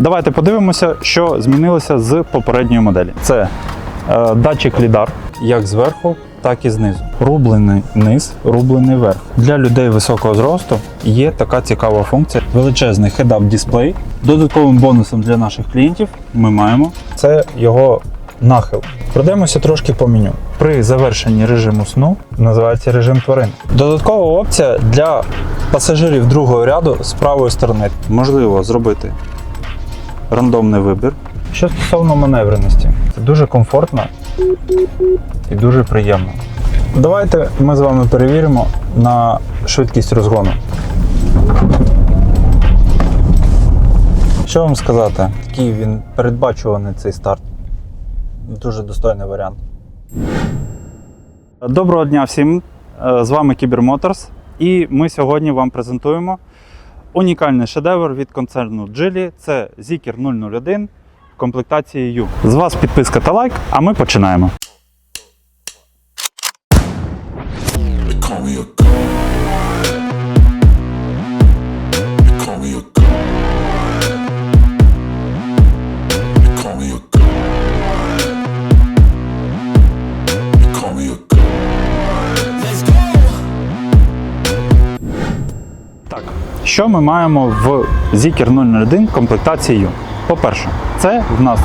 Давайте подивимося, що змінилося з попередньої моделі. Це е, датчик лідар, як зверху, так і знизу. Рублений низ, рублений верх. Для людей високого зросту є така цікава функція. Величезний head-up дисплей. Додатковим бонусом для наших клієнтів ми маємо це його нахил. Пройдемося трошки по меню. При завершенні режиму сну називається режим тварин. Додаткова опція для пасажирів другого ряду з правої сторони. Можливо зробити рандомний вибір. Що стосовно маневреності, це дуже комфортно і дуже приємно. Давайте ми з вами перевіримо на швидкість розгону. Що вам сказати? Такий він передбачуваний цей старт. Дуже достойний варіант. Доброго дня всім! Е, З вами Кібер Motors і ми сьогодні вам презентуємо унікальний шедевр від концерну Geely. Це Zikr 001 в комплектації U. З вас підписка та лайк, а ми починаємо. Що ми маємо в Zikr 001 комплектації U? По-перше, це в нас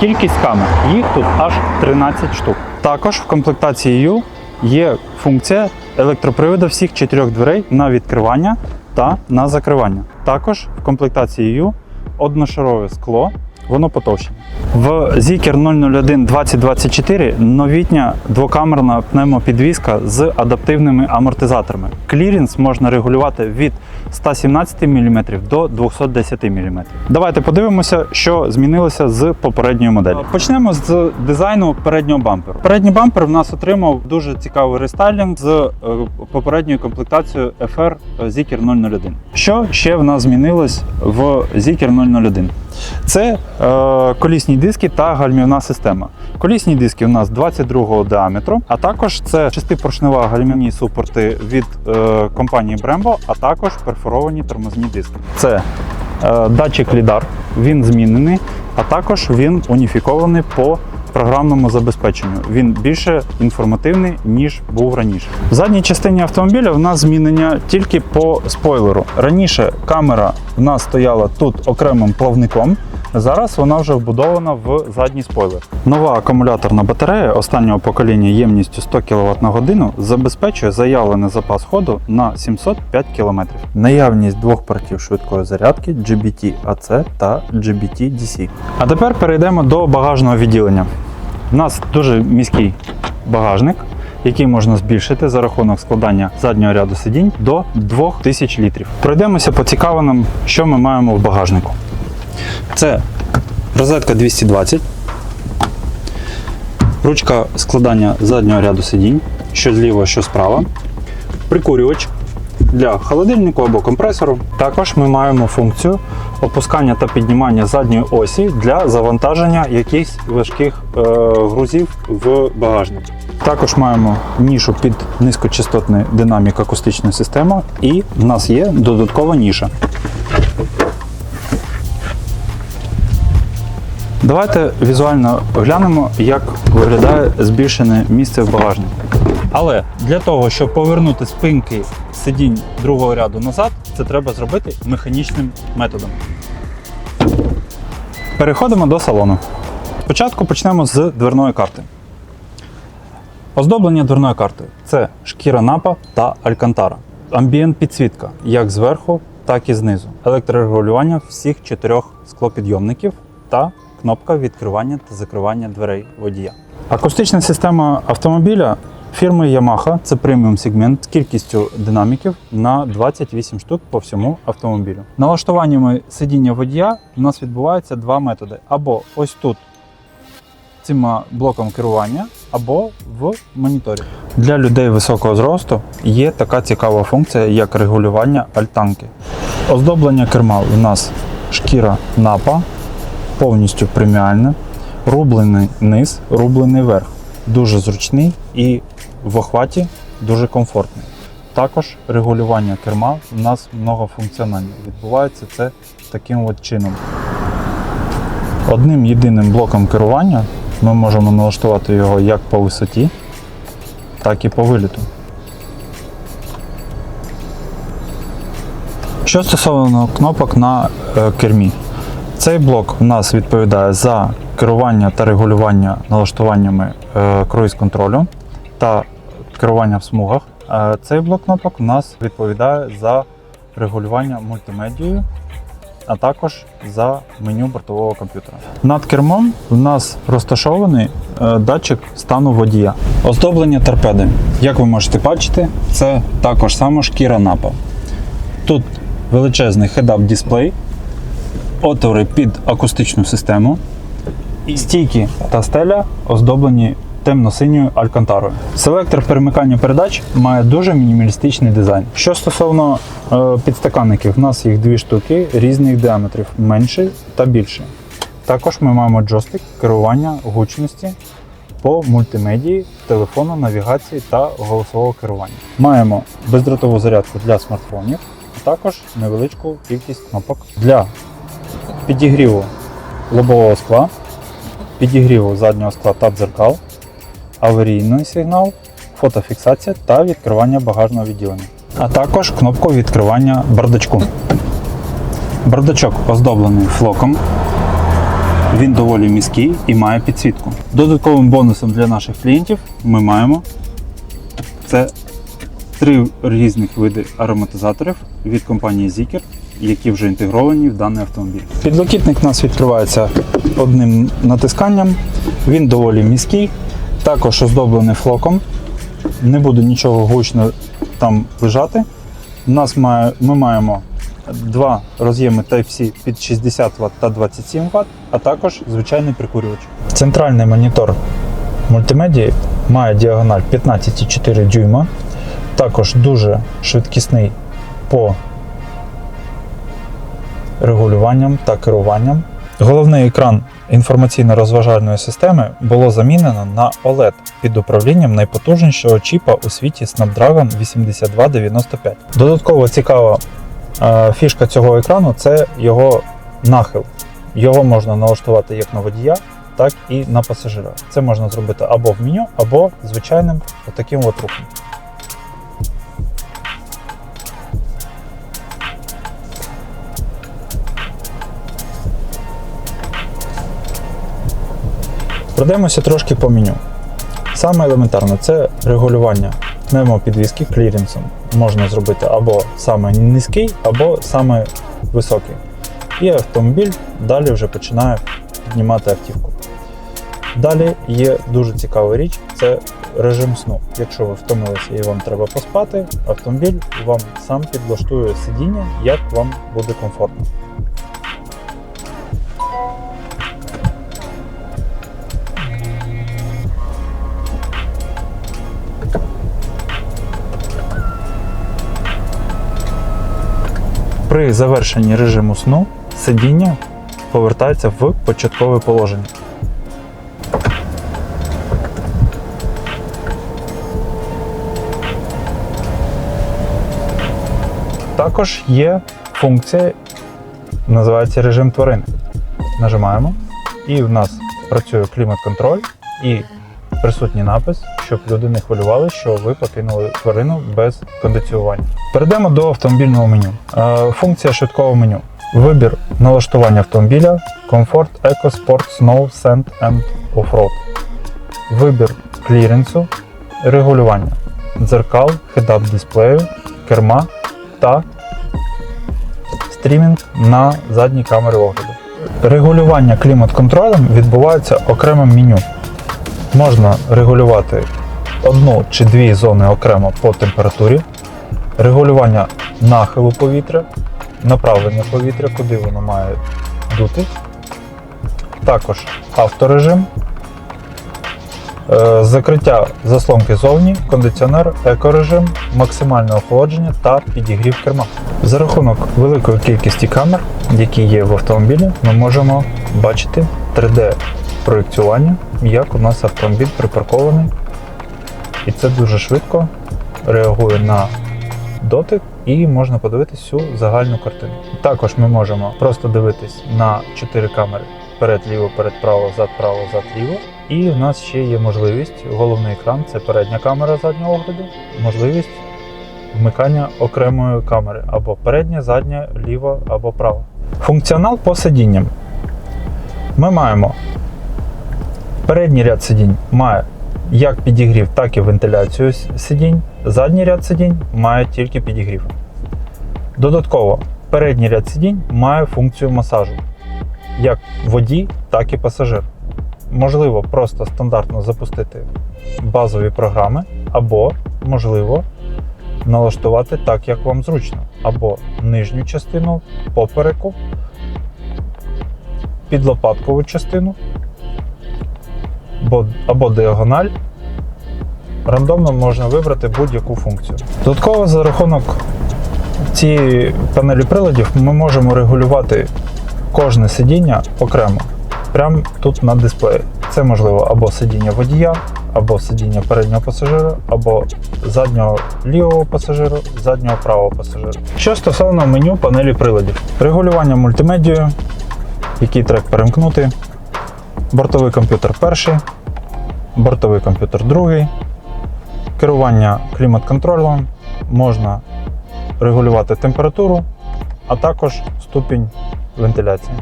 кількість камер. Їх тут аж 13 штук. Також в комплектації U є функція електроприводу всіх чотирьох дверей на відкривання та на закривання. Також в комплектації U одношарове скло, воно потовщене. В Zikr 001 2024 новітня двокамерна пневмопідвізка з адаптивними амортизаторами. Клірінс можна регулювати від 117 мм до 210 мм. Давайте подивимося, що змінилося з попередньої моделі. Почнемо з дизайну переднього бамперу. Передній бампер в нас отримав дуже цікавий рестайлінг з е, попередньою комплектацією FR Zikr 001. Що ще в нас змінилось в Zikr 001? Це е, колісні диски та гальмівна система. Колісні диски у нас 22-го діаметру, а також це шестипоршнева гальмівні супорти від е, компанії Brembo, а також перфоровані тормозні диски. Це е, датчик лідар, він змінений, а також він уніфікований по програмному забезпеченню. Він більше інформативний, ніж був раніше. В задній частині автомобіля в нас змінення тільки по спойлеру. Раніше камера в нас стояла тут окремим плавником. Зараз вона вже вбудована в задній спойлер. Нова акумуляторна батарея останнього покоління ємністю 100 кВт на годину забезпечує заявлений запас ходу на 705 км. Наявність двох портів швидкої зарядки GBT-AC та GBT-DC. А тепер перейдемо до багажного відділення. У нас дуже міський багажник, який можна збільшити за рахунок складання заднього ряду сидінь до 2000 літрів. Пройдемося по цікавинам, що ми маємо в багажнику. Це розетка 220, ручка складання заднього ряду сидінь, що зліва, що справа, прикурювач для холодильнику або компресору. Також ми маємо функцію опускання та піднімання задньої осі для завантаження якихось важких е, грузів в багажник. Також маємо нішу під низькочастотний динамік акустичну систему, і в нас є додаткова ніша. Давайте візуально глянемо, як виглядає збільшене місце в багажнику. Але для того, щоб повернути спинки сидінь другого ряду назад, це треба зробити механічним методом. Переходимо до салону. Спочатку почнемо з дверної карти. Оздоблення дверної карти це шкіра напа та алькантара. Амбієнт підсвітка як зверху, так і знизу. Електрорегулювання всіх чотирьох склопідйомників та кнопка відкривання та закривання дверей водія. Акустична система автомобіля фірми Yamaha це преміум сегмент з кількістю динаміків на 28 штук по всьому автомобілю. Налаштуваннями сидіння водія у нас відбуваються два методи: або ось тут цим блоком керування, або в моніторі. Для людей високого зросту є така цікава функція, як регулювання альтанки. Оздоблення керма у нас шкіра напа, повністю преміальне, рублений низ, рублений верх. Дуже зручний і в охваті дуже комфортний. Також регулювання керма у нас многофункціональне. Відбувається це таким от чином. Одним єдиним блоком керування ми можемо налаштувати його як по висоті, так і по виліту. Що стосовно кнопок на е, кермі, цей блок у нас відповідає за керування та регулювання налаштуваннями е, круїз-контролю та керування в смугах. Е, Цей блок кнопок у нас відповідає за регулювання мультимедією, а також за меню бортового комп'ютера. Над кермом у нас розташований е, датчик стану водія. Оздоблення торпеди. Як ви можете бачити, це також само шкіра напа. Тут величезний head-up дисплей, отвори під акустичну систему, стійки та стеля оздоблені темно-синьою алькантарою. Селектор перемикання передач має дуже мінімалістичний дизайн. Що стосовно е, підстаканників, в нас їх дві штуки різних діаметрів, менший та більший. Також ми маємо джойстик керування гучності по мультимедії, телефону, навігації та голосового керування. Маємо бездротову зарядку для смартфонів, а також невеличку кількість кнопок для підігріву лобового скла, підігріву заднього скла та дзеркал, аварійний сигнал, фотофіксація та відкривання багажного відділення. А також кнопку відкривання бардачку. Бардачок оздоблений флоком, він доволі міський і має підсвітку. Додатковим бонусом для наших клієнтів ми маємо це три різних види ароматизаторів від компанії Zikr, які вже інтегровані в даний автомобіль. Підлокітник у нас відкривається одним натисканням. Він доволі міський, також оздоблений флоком. Не буде нічого гучно там лежати. У нас має, ми маємо два роз'єми Type-C під 60 Вт та 27 Вт, а також звичайний прикурювач. Центральний монітор мультимедії має діагональ 15,4 дюйма, також дуже швидкісний по регулюванням та керуванням. Головний екран інформаційно-розважальної системи було замінено на OLED під управлінням найпотужнішого чіпа у світі Snapdragon 8295. Додатково цікава е, фішка цього екрану це його нахил. Його можна налаштувати як на водія, так і на пасажира. Це можна зробити або в меню, або звичайним отаким от рухом. Пройдемося трошки по меню. Саме елементарне це регулювання пневмопідвіски кліренсом. Можна зробити або саме низький, або саме високий. І автомобіль далі вже починає піднімати автівку. Далі є дуже цікава річ це режим сну. Якщо ви втомилися і вам треба поспати, автомобіль вам сам підлаштує сидіння, як вам буде комфортно. При завершенні режиму сну сидіння повертається в початкове положення. Також є функція, називається режим тварини. Нажимаємо, і в нас працює клімат-контроль і присутній напис, щоб люди не хвилювали, що ви покинули тварину без кондиціювання. Перейдемо до автомобільного меню. Е, Функція швидкого меню. Вибір налаштування автомобіля, комфорт, еко, спорт, сноу, сенд and оффроад. Вибір кліренсу, регулювання дзеркал, хедап дисплею, керма та стрімінг на задній камери огляду. Регулювання клімат-контролем відбувається окремим меню. Можна регулювати одну чи дві зони окремо по температурі, регулювання нахилу повітря, направлення повітря, куди воно має дути. Також авторежим, е, закриття заслонки зовні, кондиціонер, екорежим, максимальне охолодження та підігрів керма. За рахунок великої кількості камер, які є в автомобілі, ми можемо бачити 3D проєкціювання, як у нас автомобіль припаркований. І це дуже швидко реагує на дотик і можна подивитись всю загальну картину. Також ми можемо просто дивитись на 4 камери вперед, ліво, перед, право, зад, право, зад, ліво. І в нас ще є можливість, головний екран це передня камера заднього огляду, можливість вмикання окремої камери або передня, задня, ліва або права. Функціонал по сидінням. Ми маємо передній ряд сидінь має як підігрів, так і вентиляцію сидінь. Задній ряд сидінь має тільки підігрів. Додатково, передній ряд сидінь має функцію масажу як водій, так і пасажир. Можливо просто стандартно запустити базові програми, або можливо налаштувати так, як вам зручно, або нижню частину попереку, підлопаткову частину, або, або діагональ. Рандомно можна вибрати будь-яку функцію. Додатково за рахунок цієї панелі приладів ми можемо регулювати кожне сидіння окремо, прямо тут на дисплеї. Це можливо або сидіння водія, або сидіння переднього пасажира, або заднього лівого пасажира, заднього правого пасажира. Що стосовно меню панелі приладів, регулювання мультимедією, який трек перемкнути, бортовий комп'ютер перший, бортовий комп'ютер другий, керування клімат-контролем, можна регулювати температуру, а також ступінь вентиляції.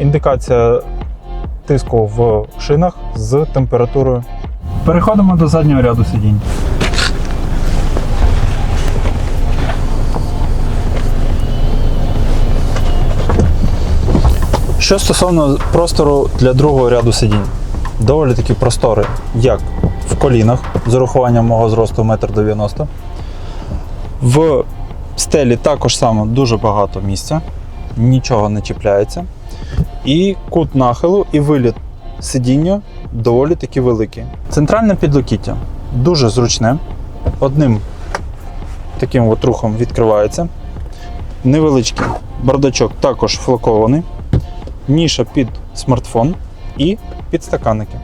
Індикація тиску в шинах з температурою. Переходимо до заднього ряду сидінь. Що стосовно простору для другого ряду сидінь, доволі такі простори, як в колінах з урахуванням мого зросту 1,90 м. В стелі також само дуже багато місця, нічого не чіпляється. І кут нахилу і виліт сидіння доволі таки великий. Центральне підлокіття дуже зручне. Одним таким от рухом відкривається. Невеличкий бардачок також флакований, ніша під смартфон і підстаканники.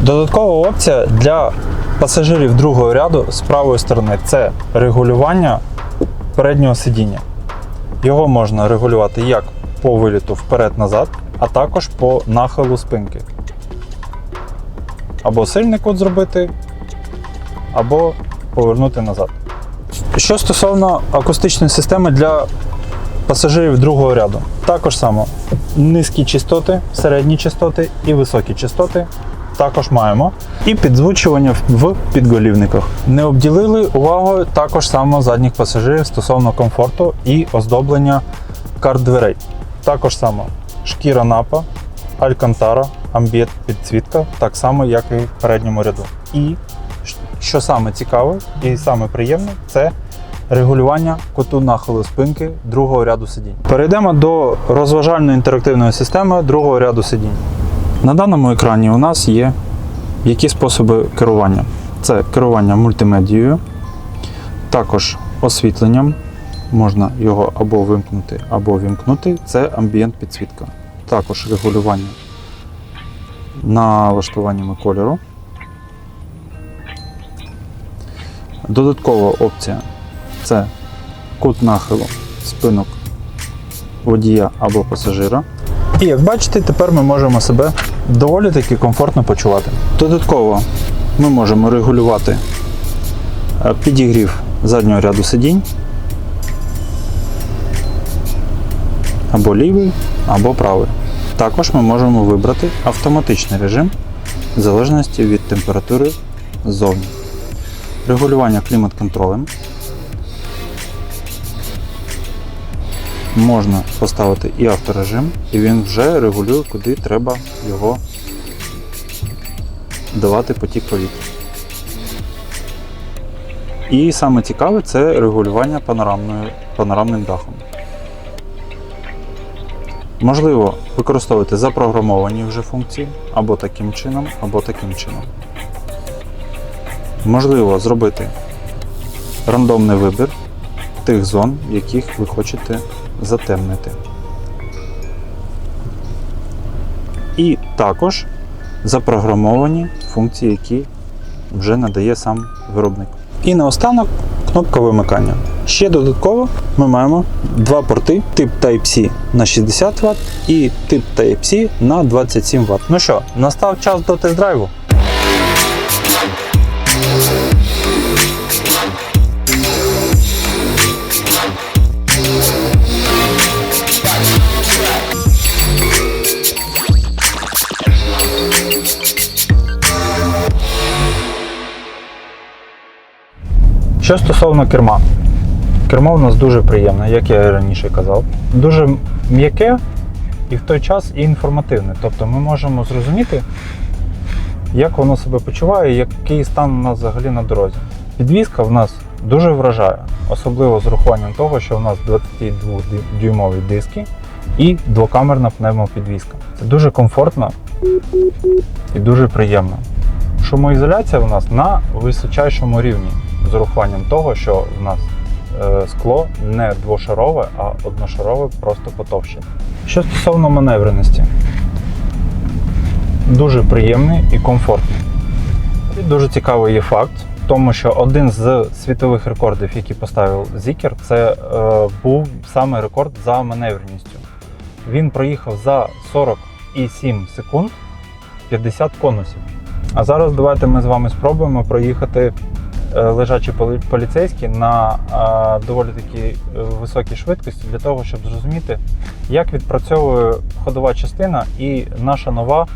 Додаткова опція для пасажирів другого ряду з правої сторони це регулювання переднього сидіння. Його можна регулювати як по виліту вперед-назад, а також по нахилу спинки. Або сильний кут зробити, або повернути назад. Що стосовно акустичної системи для пасажирів другого ряду, також само низькі частоти, середні частоти і високі частоти також маємо. І підзвучування в підголівниках. Не обділили увагою також само задніх пасажирів стосовно комфорту і оздоблення карт дверей. Також само шкіра напа, алькантара, амбієт підсвітка, так само, як і в передньому ряду. І що саме цікаве і саме приємне, це регулювання куту нахилу спинки другого ряду сидінь. Перейдемо до розважальної інтерактивної системи другого ряду сидінь. На даному екрані у нас є які способи керування. Це керування мультимедією, також освітленням. Можна його або вимкнути, або вімкнути. Це амбієнт підсвітка. Також регулювання налаштуваннями кольору. Додаткова опція це кут нахилу спинок водія або пасажира. І як бачите, тепер ми можемо себе доволі таки комфортно почувати. Додатково ми можемо регулювати е, підігрів заднього ряду сидінь. Або лівий, або правий. Також ми можемо вибрати автоматичний режим в залежності від температури ззовні. Регулювання клімат-контролем. Можна поставити і авторежим, і він вже регулює, куди треба його давати потік повітря. І саме цікаве це регулювання панорамним дахом. Можливо використовувати запрограмовані вже функції або таким чином, або таким чином. Можливо зробити рандомний вибір тих зон, в яких ви хочете затемнити. І також запрограмовані функції, які вже надає сам виробник. І наостанок кнопка вимикання. Ще додатково ми маємо два порти тип Type-C на 60 Вт і тип Type-C на 27 Вт. Ну що, настав час до тест-драйву. Що стосовно керма, кермо у нас дуже приємне, як я раніше казав. Дуже м'яке і в той час і інформативне. Тобто ми можемо зрозуміти, як воно себе почуває, який стан у нас взагалі на дорозі. Підвізка в нас дуже вражає, особливо з урахуванням того, що в нас 22-дюймові диски і двокамерна пневмопідвізка. Це дуже комфортно і дуже приємно. Шумоізоляція у нас на височайшому рівні, з урахуванням того, що в нас е, скло не двошарове, а одношарове, просто потовщене. Що стосовно маневреності, дуже приємний і комфортний. І дуже цікавий є факт, тому що один з світових рекордів, який поставив Зікер, це е, був саме рекорд за маневреністю. Він проїхав за 47 секунд 50 конусів. А зараз давайте ми з вами спробуємо проїхати лежачі поліцейські на е, доволі такі е, високій швидкості для того, щоб зрозуміти, як відпрацьовує ходова частина і наша нова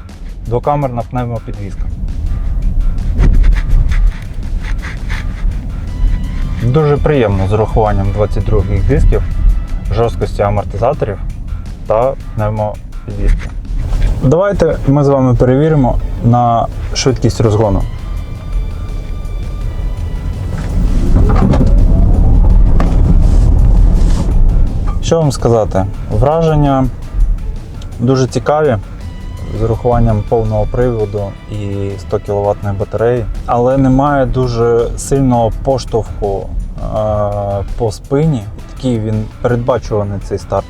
двокамерна пневмопідвізка. Дуже приємно з урахуванням 22 дисків, жорсткості амортизаторів та пневмопідвізки. Давайте ми з вами перевіримо на швидкість розгону. Що вам сказати? Враження дуже цікаві з урахуванням повного приводу і 100 кВт батареї, але немає дуже сильного поштовху е, по спині. Такий він передбачуваний цей старт.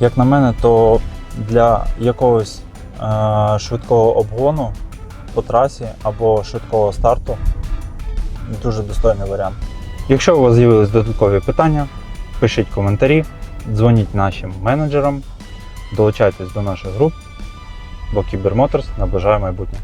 Як на мене, то для якогось е, швидкого обгону по трасі або швидкого старту дуже достойний варіант. Якщо у вас з'явились додаткові питання, пишіть коментарі, дзвоніть нашим менеджерам, долучайтесь до наших груп, бо Кібермоторс наближає майбутнє.